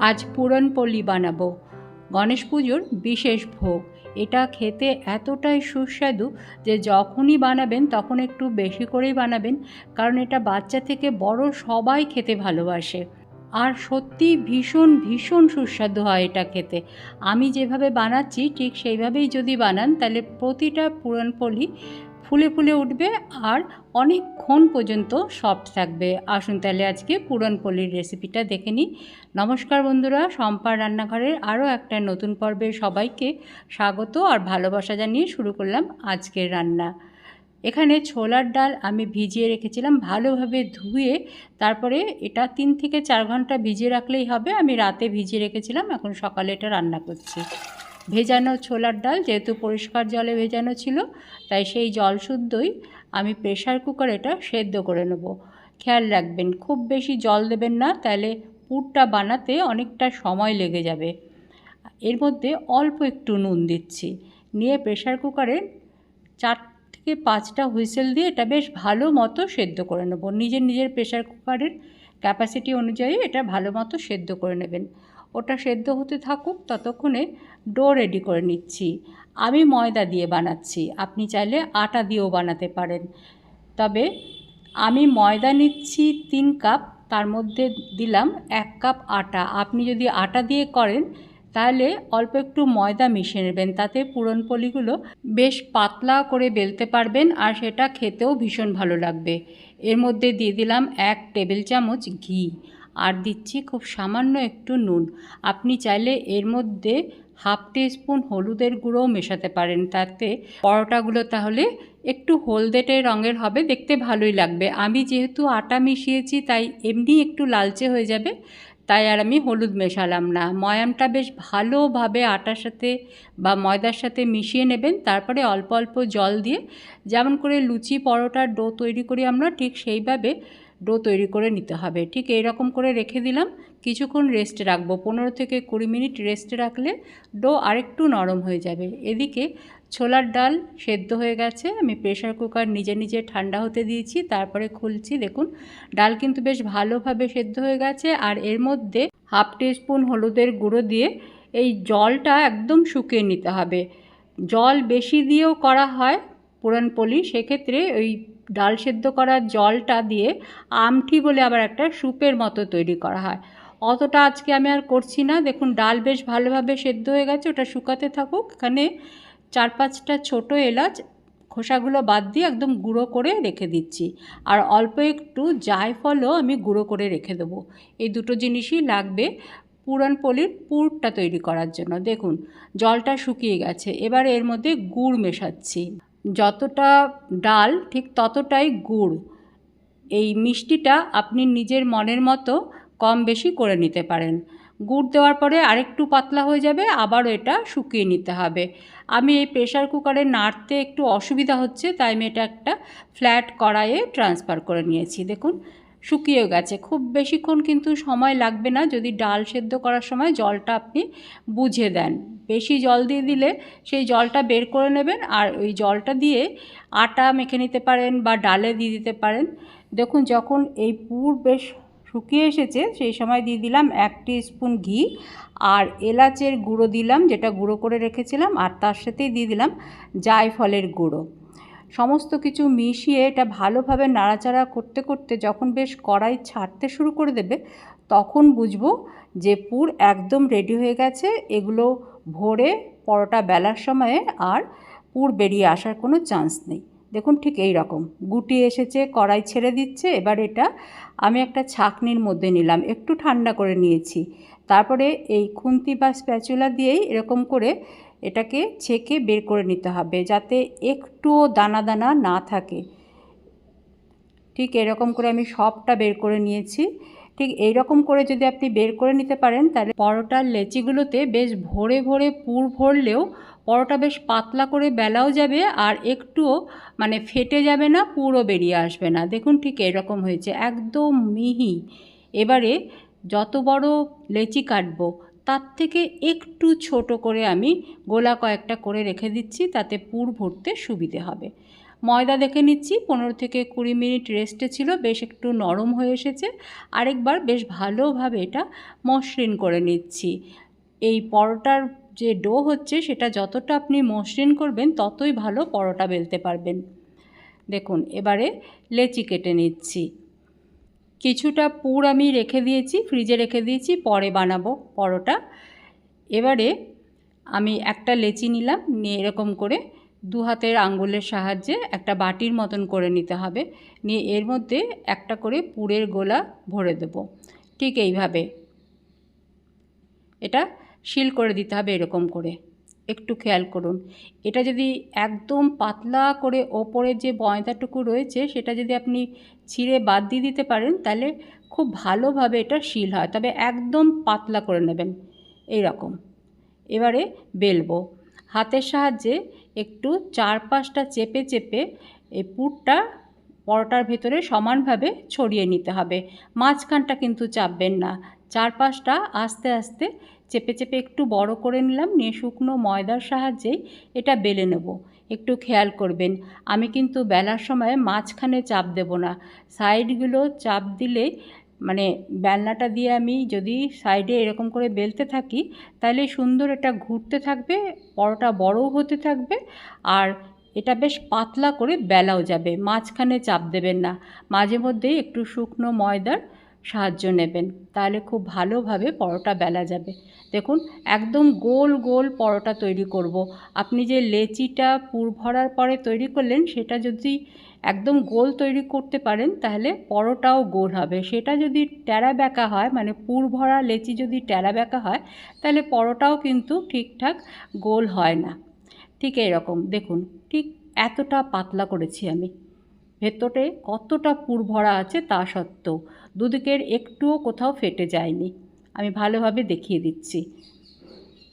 আজ পুরনপল্লি বানাবো। গণেশ পুজোর বিশেষ ভোগ। এটা খেতে এতটাই সুস্বাদু যে যখনই বানাবেন, তখন একটু বেশি করেই বানাবেন, কারণ এটা বাচ্চা থেকে বড় সবাই খেতে ভালোবাসে। আর সত্যি ভীষণ ভীষণ সুস্বাদু হয় এটা খেতে। আমি যেভাবে বানাচ্ছি, ঠিক সেইভাবেই যদি বানান, তাহলে প্রতিটা পুরনপলি ফুলে ফুলে উঠবে আর অনেকক্ষণ পর্যন্ত সফট থাকবে। আসুন তাহলে আজকে পুরনপল্লির রেসিপিটা দেখে নিই। নমস্কার বন্ধুরা সম্পার রান্নাঘরের আরও একটা নতুন পর্বে সবাইকে স্বাগত আর ভালোবাসা জানিয়ে শুরু করলাম আজকের রান্না। এখানে ছোলার ডাল আমি ভিজিয়ে রেখেছিলাম ভালোভাবে ধুয়ে, তারপরে এটা তিন থেকে চার ঘণ্টা ভিজিয়ে রাখলেই হবে। আমি রাতে ভিজিয়ে রেখেছিলাম, এখন সকালে এটা রান্না করছি। ভেজানো ছোলার ডাল যেহেতু পরিষ্কার জলে ভেজানো ছিল, তাই সেই জল শুদ্ধই আমি প্রেশার কুকার এটা সেদ্ধ করে নেব। খেয়াল রাখবেন, খুব বেশি জল দেবেন না, তাহলে পুরটা বানাতে অনেকটা সময় লেগে যাবে। এর মধ্যে অল্প একটু নুন দিচ্ছি, নিয়ে প্রেশার কুকারে চার থেকে পাঁচটা হুইসেল দিয়ে এটা বেশ ভালো মতো সেদ্ধ করে নেব। নিজের নিজের প্রেশার কুকারের ক্যাপাসিটি অনুযায়ী এটা ভালো মতো সেদ্ধ করে নেবেন। ওটা সেদ্ধ হতে থাকুক, ততক্ষণে ডো রেডি করে নিচ্ছি। আমি ময়দা দিয়ে বানাচ্ছি। আপনি চাইলে আটা দিয়েও বানাতে পারেন। তবে আমি ময়দা নিচ্ছি তিন কাপ, তার মধ্যে দিলাম এক কাপ আটা। আপনি যদি আটা দিয়ে করেন, তাহলে অল্প একটু ময়দা মিশিয়ে নেবেন। তাতে পুরনপলিগুলো বেশ পাতলা করে বেলতে পারবেন আর সেটা খেতেও ভীষণ ভালো লাগবে। এর মধ্যে দিয়ে দিলাম এক টেবিল চামচ ঘি। আর দিচ্ছি খুব সামান্য একটু নুন। আপনি চাইলে এর মধ্যে হাফ স্পুন হলুদের গুঁড়োও মেশাতে পারেন। তাতে পরোটাগুলো তাহলে একটু হলদেটে রঙের হবে, দেখতে ভালোই লাগবে। আমি যেহেতু আটা মিশিয়েছি, তাই এমনি একটু লালচে হয়ে যাবে, তাই আর আমি হলুদ মেশালাম না। ময়ামটা বেশ ভালোভাবে আটার সাথে বা ময়দার সাথে মিশিয়ে নেবেন, তারপরে অল্প অল্প জল দিয়ে যেমন করে লুচি, পরোটার ডো তৈরি করি আমরা, ঠিক সেইভাবে ডো তৈরি করে নিতে হবে। ঠিক এই রকম করে রেখে দিলাম। কিছুক্ষণ রেস্টে রাখব। পনেরো থেকে কুড়ি মিনিট রেস্টে রাখলে ডো আরেকটু নরম হয়ে যাবে। এদিকে ছোলার ডাল সেদ্ধ হয়ে গেছে। আমি প্রেশার কুকার নিজে নিজে ঠান্ডা হতে দিয়েছি। তারপরে খুলছি। দেখুন, ডাল কিন্তু বেশ ভালোভাবে সেদ্ধ হয়ে গেছে। আর এর মধ্যে হাফ স্পুন হলুদের গুঁড়ো দিয়ে এই জলটা একদম শুকিয়ে নিতে হবে। জল বেশি দিয়েও করা হয় পুরানপলি সেক্ষেত্রে ওই ডাল সেদ্ধ করার জলটা দিয়ে আমঠি বলে আবার একটা স্যুপের মতো তৈরি করা হয়। অতটা আজকে আমি আর করছি না। দেখুন, ডাল বেশ ভালোভাবে সেদ্ধ হয়ে গেছে, ওটা শুকাতে থাকুক। এখানে চার পাঁচটা ছোটো এলাচ, খোসাগুলো বাদ দিয়ে একদম গুঁড়ো করে রেখে দিচ্ছি। আর অল্প একটু জায়ফলও আমি গুঁড়ো করে রেখে দেবো। এই দুটো জিনিসই লাগবে পুরানপলির পুরটা তৈরি করার জন্য। দেখুন, জলটা শুকিয়ে গেছে। এবার এর মধ্যে গুড় মেশাচ্ছি। যতটা ডাল, ঠিক ততটাই গুড়। এই মিষ্টিটা আপনি নিজের মনের মতো কম বেশি করে নিতে পারেন। গুড় দেওয়ার পরে আরেকটু পাতলা হয়ে যাবে আবারও এটা শুকিয়ে নিতে হবে। আমি এই প্রেশার কুকারে নাড়তে একটু অসুবিধা হচ্ছে, তাই আমি এটা একটা ফ্ল্যাট কড়াইয়ে ট্রান্সফার করে নিয়েছি। দেখুন শুকিয়ে গেছে। খুব বেশিক্ষণ কিন্তু সময় লাগবে না যদি ডাল সেদ্ধ করার সময় জলটা আপনি বুঝে দেন। বেশি জল দিয়ে দিলে সেই জলটা বের করে নেবেন আর ওই জলটা দিয়ে আটা মেখে নিতে পারেন বা ডালে দিয়ে দিতে পারেন। দেখুন, যখন এই পুর বেশ শুকিয়ে এসেছে, সেই সময় দিয়ে দিলাম এক স্পুন ঘি আর এলাচের গুঁড়ো দিলাম, যেটা গুঁড়ো করে রেখেছিলাম, আর তার সাথেই দিয়ে দিলাম জায়ফলের গুঁড়ো। সমস্ত কিছু মিশিয়ে এটা ভালোভাবে নাড়াচাড়া করতে করতে যখন বেশ কড়াই ছাড়তে শুরু করে দেবে তখন বুঝব যে পুর একদম রেডি হয়ে গেছে, এগুলো ভরে পরোটা বেলার সময়ে আর পুর বেরিয়ে আসার কোনো চান্স নেই। দেখুন ঠিক এই রকম। গুটি এসেছে, কড়াই ছেড়ে দিচ্ছে, এবার এটা আমি একটা ছাকনির মধ্যে নিলাম, একটু ঠান্ডা করে নিয়েছি। তারপরে এই খুন্তি বা স্প্যাচুলা দিয়েই এরকম করে এটাকে ছেঁকে বের করে নিতে হবে, যাতে একটুও দানা দানা না থাকে। ঠিক এরকম করে আমি সবটা বের করে নিয়েছি। ঠিক এই রকম করে যদি আপনি বের করে নিতে পারেন, তাহলে পরোটার লেচিগুলোতে বেশ ভরে ভরে পুর ভরলেও পরোটা বেশ পাতলা করে বেলাও যাবে আর একটুও মানে ফেটে যাবে না পুরো বেরিয়ে আসবে না। দেখুন ঠিক এরকম হয়েছে, একদম মিহি। এবারে যত বড় লেচি কাটবো, তার থেকে একটু ছোট করে আমি গোলা কয়েকটা করে রেখে দিচ্ছি, তাতে পুর ভরতে সুবিধে হবে। ময়দা দেখে নিচ্ছি, পনেরো থেকে কুড়ি মিনিট রেস্টে ছিল, বেশ একটু নরম হয়ে এসেছে। আরেকবার বেশ ভালোভাবে এটা মসৃণ করে নিচ্ছি। এই পরোটার যে ডো হচ্ছে, সেটা যতটা আপনি মসৃণ করবেন, ততই ভালো পরোটা বেলতে পারবেন। দেখুন, এবারে লেচি কেটে নিচ্ছি। কিছুটা পুর আমি রেখে দিয়েছি, ফ্রিজে রেখে দিয়েছি, পরে বানাবো পরোটা। এবারে আমি একটা লেচি নিলাম, নিয়ে এরকম করে দু হাতের আঙ্গুলের সাহায্যে একটা বাটির মতন করে নিতে হবে। নিয়ে এর মধ্যে একটা করে পুরের গোলা ভরে দেব। ঠিক এইভাবে। এটা শিল করে দিতে হবে এরকম করে। একটু খেয়াল করুন। এটা যদি একদম পাতলা করে ওপরের যে ময়দাটুকু রয়েছে, সেটা যদি আপনি ছিঁড়ে বাদ দিয়ে দিতে পারেন, তাহলে খুব ভালোভাবে এটা শিল হয়। তবে একদম পাতলা করে নেবেন। এই রকম এবারে বেলবো। হাতের সাহায্যে একটু চারপাশটা চেপে চেপে এই পুরটা পরোটার ভেতরে সমানভাবে ছড়িয়ে নিতে হবে। মাঝখানটা কিন্তু চাপবেন না। চারপাশটা আস্তে আস্তে চেপে চেপে একটু বড় করে নিলাম, নিয়ে শুকনো ময়দার সাহায্যেই এটা বেলে নেব। একটু খেয়াল করবেন, আমি কিন্তু বেলার সময় মাঝখানে চাপ দেব না। সাইডগুলো চাপ দিলে মানে বেলনাটা দিয়ে আমি যদি সাইডে এরকম করে বেলতে থাকি তাহলে সুন্দর এটা ঘুরতে থাকবে, পরোটা বড়ও হতে থাকবে, আর এটা বেশ পাতলা করে বেলাও যাবে, মাঝখানে চাপ দেবেন না মাঝে মধ্যেই একটু শুকনো ময়দার সাহায্য নেবেন তাহলে খুব ভালোভাবে পরোটা বেলা যাবে দেখুন, একদম গোল গোল পরোটা তৈরি করব। আপনি যে লেচিটা পুর ভরার পরে তৈরি করলেন, সেটা যদি একদম গোল তৈরি করতে পারেন, তাহলে পরোটাও গোল হবে। সেটা যদি ট্যাড়া ব্যাকা হয় মানে পুর ভরা লেচি যদি ট্যাড়া ব্যাকা হয়, তাহলে পরোটাও কিন্তু ঠিকঠাক গোল হয় না। ঠিক এরকম দেখুন, ঠিক এতটা পাতলা করেছি আমি। ভেতরে কতটা পুর ভরা আছে তা সত্ত্বেও, দুদিকের একটুও কোথাও ফেটে যায়নি। আমি ভালোভাবে দেখিয়ে দিচ্ছি।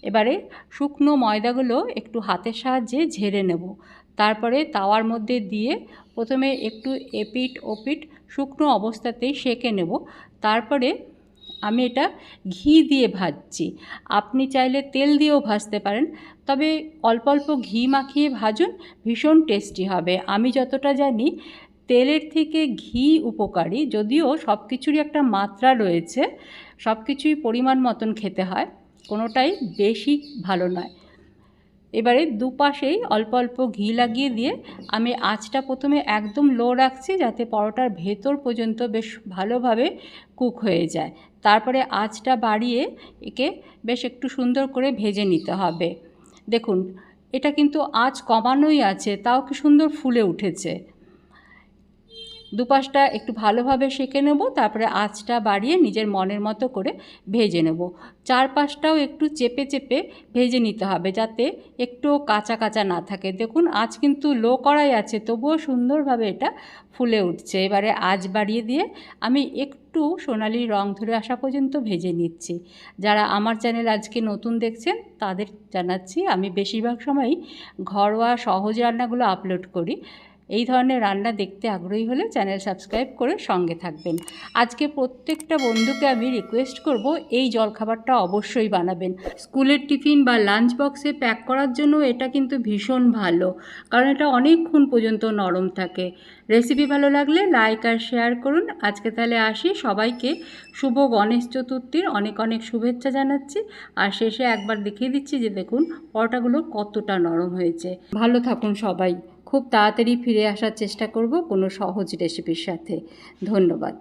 এবারে শুকনো ময়দাগুলো একটু হাতের সাহায্যে ঝেড়ে নেব। তারপরে তাওয়ার মধ্যে দিয়ে প্রথমে একটু এপিট ওপিট শুকনো অবস্থাতেই সেঁকে নেব। তারপরে আমি এটা ঘি দিয়ে ভাজছি। আপনি চাইলে তেল দিয়েও ভাজতে পারেন, তবে অল্প অল্প ঘি মাখিয়ে ভাজুন, ভীষণ টেস্টি হবে। আমি যতটা জানি তেলের থেকে ঘি উপকারী, যদিও সব কিছুরই একটা মাত্রা রয়েছে সব কিছুই পরিমাণ মতন খেতে হয়, কোনোটাই বেশি ভালো নয়। এবারে দুপাশেই অল্প অল্প ঘি লাগিয়ে দিয়ে আমি আঁচটা প্রথমে একদম লো রাখছি যাতে পরোটার ভেতর পর্যন্ত বেশ ভালোভাবে কুক হয়ে যায়। তারপরে আঁচটা বাড়িয়ে একে বেশ একটু সুন্দর করে ভেজে নিতে হবে। দেখুন, এটা কিন্তু আঁচ কমানোই আছে, তাও কি সুন্দর ফুলে উঠেছে। দুপাশটা একটু ভালোভাবে সেঁকে নেব, তারপরে আঁচটা বাড়িয়ে নিজের মনের মতো করে ভেজে নেব। চারপাশটাও একটু চেপে চেপে ভেজে নিতে হবে যাতে একটু কাঁচা কাঁচা না থাকে। দেখুন, আঁচ কিন্তু লো করাই আছে, তবুও সুন্দরভাবে এটা ফুলে উঠছে। এবারে আঁচ বাড়িয়ে দিয়ে আমি একটু সোনালি রং ধরে আসা পর্যন্ত ভেজে নিচ্ছি। যারা আমার চ্যানেল আজকে নতুন দেখছেন, তাদের জানাচ্ছি আমি বেশিরভাগ সময়ই ঘরোয়া সহজ রান্নাগুলো আপলোড করি। এই ধরনের রান্না দেখতে আগ্রহী হলে চ্যানেল সাবস্ক্রাইব করে সঙ্গে থাকবেন। আজকে প্রত্যেকটা বন্ধুকে আমি রিকোয়েস্ট করব এই জলখাবারটা অবশ্যই বানাবেন। স্কুলের টিফিন বা লাঞ্চ বক্সে প্যাক করার জন্য এটা কিন্তু ভীষণ ভালো, কারণ এটা অনেকক্ষণ পর্যন্ত নরম থাকে। রেসিপি ভালো লাগলে লাইক আর শেয়ার করুন। আজকে তাহলে আসি সবাইকে শুভ গণেশ চতুর্থীর অনেক অনেক শুভেচ্ছা জানাচ্ছি। আর শেষে একবার দেখিয়ে দিচ্ছি যে দেখুন পরোটাগুলো কতটা নরম হয়েছে। ভালো থাকুন সবাই। খুব তাড়াতাড়ি ফিরে আসার চেষ্টা করব কোনো সহজ রেসিপির সাথে। ধন্যবাদ।